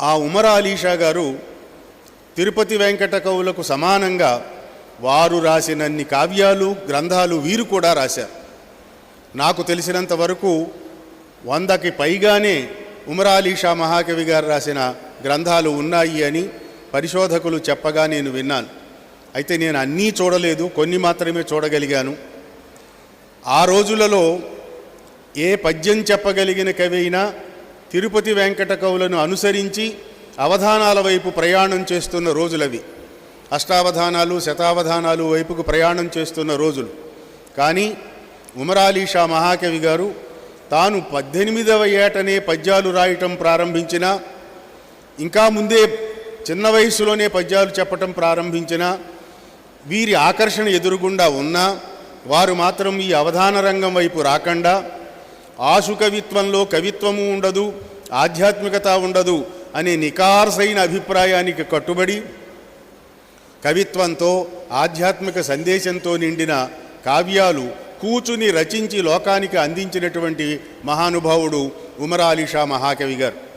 ఆ ఉమర్ అలీషా గారు తిరుపతి వెంకట కవులకు సమానంగా వారు రాసినన్ని కావ్యాలు గ్రంథాలు వీరు కూడా రాశారు. నాకు తెలిసినంత వరకు వందకి పైగానే ఉమరాలీషా మహాకవి గారు రాసిన గ్రంథాలు ఉన్నాయి అని పరిశోధకులు చెప్పగా నేను విన్నాను. అయితే నేను అన్నీ చూడలేదు కొన్ని మాత్రమే చూడగలిగాను. ఆ రోజులలో ఏ పద్యం చెప్పగలిగిన కవి అయినా తిరుపతి వెంకట కవులను అనుసరించి అవధానాల వైపు ప్రయాణం చేస్తున్న రోజులవి. అష్టావధానాలు శతావధానాలు వైపుకు ప్రయాణం చేస్తున్న రోజులు. కానీ ఉమరాలీషా మహాకవి గారు తాను పద్దెనిమిదవ ఏటనే పద్యాలు రాయటం ప్రారంభించిన ఇంకా ముందే చిన్న వయసులోనే పద్యాలు చెప్పటం ప్రారంభించిన వీరి ఆకర్షణ ఎదురుగుండా ఉన్నా వారు మాత్రం ఈ అవధాన రంగం వైపు రాకుండా ఆశు కవిత్వంలో కవిత్వము ఉండదు ఆధ్యాత్మికత ఉండదు అనే నికార్సైన అభిప్రాయానికి కట్టుబడి కవిత్వంతో ఆధ్యాత్మిక సందేశంతో నిండిన కావ్యాలు కూచుని రచించి లోకానికి అందించినటువంటి మహానుభావుడు ఉమరాలీషా మహాకవి గారు.